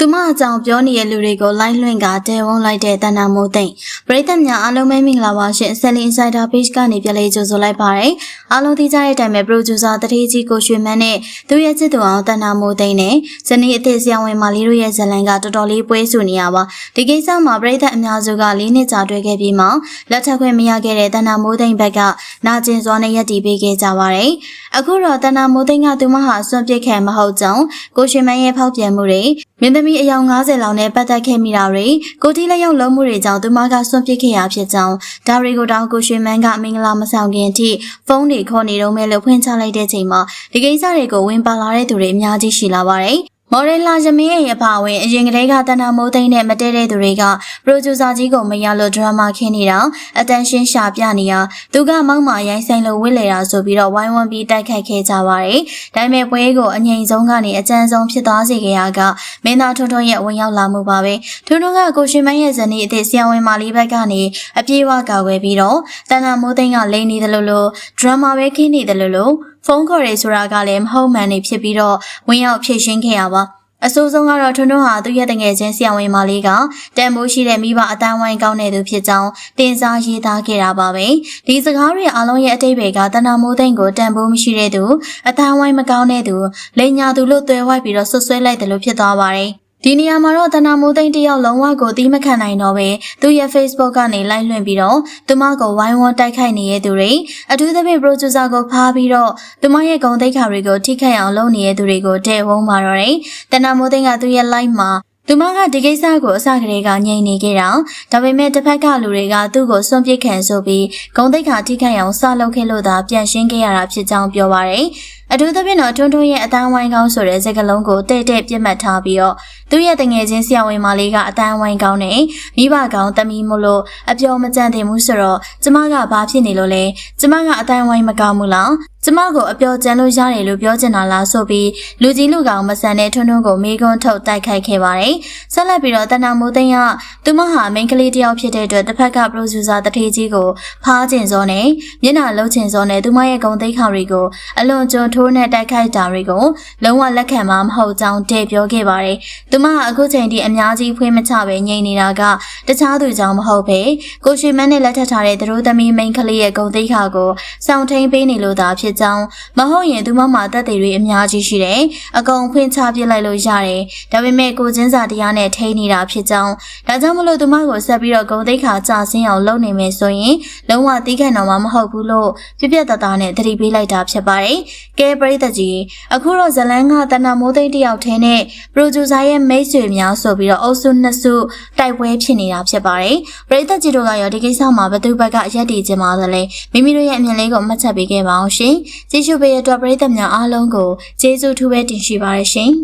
သူမအကြောင်းပြောနေတဲ့လူတွေကိုလိုက်လွှင့်ကတဲဝုန်းလိုက်တဲ့တဏ္ဍမိုးသိမ့်ပရိသတ်များအားလုံးပဲမင်္ဂလာပါရှင် Selling Insider Page ကနေပြန်လေးကြိုဆိုလိုက်ပါရယ်အားလုံးသိကြတဲ့အတိုင်းပဲ producer တတိကြီးကိုရွှေမန်းနဲ့သူရဲ့ချစ်သူအောင်တဏ္ဍမိုးသိမ့်နဲ့ဇနီးအသစ်ဆရာဝန်မာလေးတို့ရဲ့ဇလံကတော်တော်လေးပွဲဆူနေရပါဒီကိစ္စမှာပရိသတ်အများစုကလေးနှစ်ကြာတွေ့ခဲ့ပြီးမှလက်ထပ်ခွင့်မရခဲ့တဲ့တဏ္ဍမိုးသိမ့်ဘက်ကနာကျင်စွာနဲ့ရက်တီပေးခဲ့ကြပါရယ်အခုတော့တဏ္ဍမိုးသိမ့်ကသူမဟာစွန့်ပစ်ခဲ့မဟုတ်ကြောင်းကိုရွှေမန်းရဲ့ဖောက်ပြန်မှုတွေမင်းသမီးအယောင်90လောက်နဲ့ပတ်သက်ခဲ့မိတာတွေကိုတီလက်ရောက်လုံးမှုတွေကြောင့်သူမကစွန့်ပစ်ခဲ့ရဖြစ်ကြောင်းဒါတွေကိုတောင်ကိုရွှေမန်းကမင်္ဂလာမဆောင်ခင်အထိဖုန်းတွေခေါ်နေတော့မဲလို့ဖွင့်ချလိုက်တဲ့ချိန်မှာဒီကိစ္စတွေကိုဝင်ပါလာတဲ့သူတွေအများကြီးရှိလာပါတယ် မော်ဒယ်လာရမင်းရဲ့အပါဝင်အရင်ကတည်းကတဏ္ဍမိုးသိမ့်နဲ့မတည့်တဲ့သူတွေကပရိုဂျူဆာကြီးကိုမရလို့ဒရမာခင်းနေတာအတန်ရှင်းရှာပြနေတာသူကမောက်မာရိုင်းဆိုင်လို့ဝစ်လေတာဆိုပြီးတော့ဝိုင်းဝန်းပြီးတိုက်ခိုက်ခဲ့ကြပါတယ်။ဒါပေမဲ့ပွဲကိုအငြိမ်ဆုံးကနေအကြမ်းဆုံးဖြစ်သွားစေခဲ့ရကမင်းသားထွန်းထွန်းရဲ့ဝင်ရောက်လာမှုပါပဲ။ထွန်းထွန်းကကိုရှင်မန်းရဲ့ဇနီးအသစ်ဆီယဝင်မာလီဘက်ကနေအပြေးဝကာကွယ်ပြီးတော့တဏ္ဍမိုးသိမ့်ကလိန်နေတယ်လို့လို့ဒရမာပဲခင်းနေတယ်လို့လို့ ဖုန်းခေါ်ရဲဆိုတာကလည်းမဟုတ်မှန်နေဖြစ်ပြီးတော့ဝင်ရောက်ဖြည့်ရှင်းခဲ့ရပါအဆိုးဆုံးကတော့ထွန်းထွန်းဟာသူ့ရဲ့တငယ်ချင်းဆရာဝန်မလေးကတန်ဖိုးရှိတဲ့မိဘအတန်းဝိုင်းကောင်းတဲ့သူဖြစ်ကြောင်းတင်စားရေးသားခဲ့တာပါပဲဒီစကားတွေအားလုံးရဲ့အတိတ်တွေကတဏမိုးသိမ့်ကိုတန်ဖိုးမရှိတဲ့သူအတန်းဝိုင်းမကောင်းတဲ့သူလိန်ညာသူလို့သွဲဝိုက်ပြီးတော့ဆွဆွဲလိုက်တယ်လို့ဖြစ်သွားပါတယ် ဒီနေရာမှာတော့တနာမိုးသိန်းတယောက်လုံးဝကိုတီးမခံနိုင်တော့ပဲသူရဲ့ Facebook ကနေလိုက်လွှင့်ပြီးတော့သူမကိုဝိုင်းဝန်းတိုက်ခိုက်နေတဲ့သူတွေအထူးသဖြင့် producer ကိုဖားပြီးတော့သူမရဲ့ဂုဏ်သိက္ခာတွေကိုထိခိုက်အောင်လုပ်နေတဲ့သူတွေကိုတဲ့ဝုန်းมาတော့တယ်တနာမိုးသိန်းကသူရဲ့ live မှာသူမကဒီကိစ္စကိုအစကတည်းကငြိမ်နေခဲ့တာဒါပေမဲ့တစ်ဖက်ကလူတွေကသူ့ကိုစွန့်ပစ်ခံဆိုပြီးဂုံတိတ်ခါထိခိုက်အောင်စလုပ်ခဲ့လို့သာပြန်ရှင်းခဲ့ရတာဖြစ်ကြောင်းပြောပါရယ် အထူးသဖြင့်တော့ထွန်းထွန်းရဲ့အတန်းဝိုင်းကောင်းဆိုတဲ့စကားလုံးကိုတဲ့တဲ့ပြတ်မှတ်ထားပြီးတော့သူ့ရဲ့တငယ်ချင်းဆရာဝန်မလေးကအတန်းဝိုင်းကောင်းနဲ့မိဘကောင်းတမီမို့လို့အပြောမကြံတင်မှုဆိုတော့ကျမကဘာဖြစ်နေလို့လဲကျမကအတန်းဝိုင်းမကောင်းဘူးလားကျမကိုအပြောကြံလို့ရတယ်လို့ပြောချင်တာလားဆိုပြီးလူကြီးလူကောင်မဆန်တဲ့ထွန်းထွန်းကိုမေကွန်းထုတ်တိုက်ခိုက်ခဲ့ပါတယ်။ဆက်လက်ပြီးတော့တဏ္ဍမိုးသိန်းကသူမဟာမိန်းကလေးတစ်ယောက်ဖြစ်တဲ့အတွက်တစ်ဖက်ကပရိုဂျူဆာတထေးကြီးကိုဖားကျင်စောနဲ့မျက်နှာလှုပ်ချင်စောနဲ့သူမရဲ့ဂုံသိက္ခာတွေကိုအလွန်ကျွံထိုးနဲ့တိုက်ခိုက်တာတွေကိုလုံးဝလက်ခံမှာမဟုတ်ကြောင်းတည့်ပြောခဲ့ပါတယ်။သူမဟာအခုချိန်ထိအများကြီးဖွေးမချပဲငြိမ်နေတာကတခြားသူကြောင့်မဟုတ်ပဲကိုရွှေမန်းနဲ့လက်ထပ်ထားတဲ့သူတို့သမီးမိန်းကလေးရဲ့ဂုံသိက္ခာကိုစောင့်ထိန်ပေးနေလို့သာဖြစ်ကြောင်းမဟုတ်ရင်သူမမှာတက်တွေတွေအများကြီးရှိတယ်။အကုန်ဖွင့်ချပြစ်လိုက်လို့ရတယ်။ဒါပေမဲ့ကိုချင်းစာတရားနဲ့ထိန်းနေတာဖြစ်ကြောင်းဒါကြောင့်မလို့သူမကိုဆက်ပြီးတော့ဂုံသိက္ခာကြဆင်းအောင်လုပ်နေမယ်ဆိုရင်လုံးဝတီးခံတော့မှာမဟုတ်ဘူးလို့ပြပြတသားနဲ့သတိပေးလိုက်တာဖြစ်ပါတယ်။ကဲပရိသတ်ကြီးအခုတော့ဇလန်းကတဏမိုးသိန်းတယောက်ထဲနဲ့ပရိုဂျူဆာရဲ့မိတ်ဆွေများဆိုပြီးတော့အုပ်စုနှစ်စုတိုက်ပွဲဖြစ်နေတာဖြစ်ပါတယ်။ပရိသတ်ကြီးတို့ကရောဒီကိစ္စမှာဘသူဘက်ကရက်တည်ခြင်းပါသလဲမိမိတို့ရဲ့အမြင်လေးကိုမှတ်ချက်ပေးခဲ့ပါအောင်ရှင်။ကြည့်ရှုပေးရတဲ့အတွက်ပရိသတ်များအားလုံးကိုကျေးဇူးထူးပဲတင်ရှိပါရရှင်။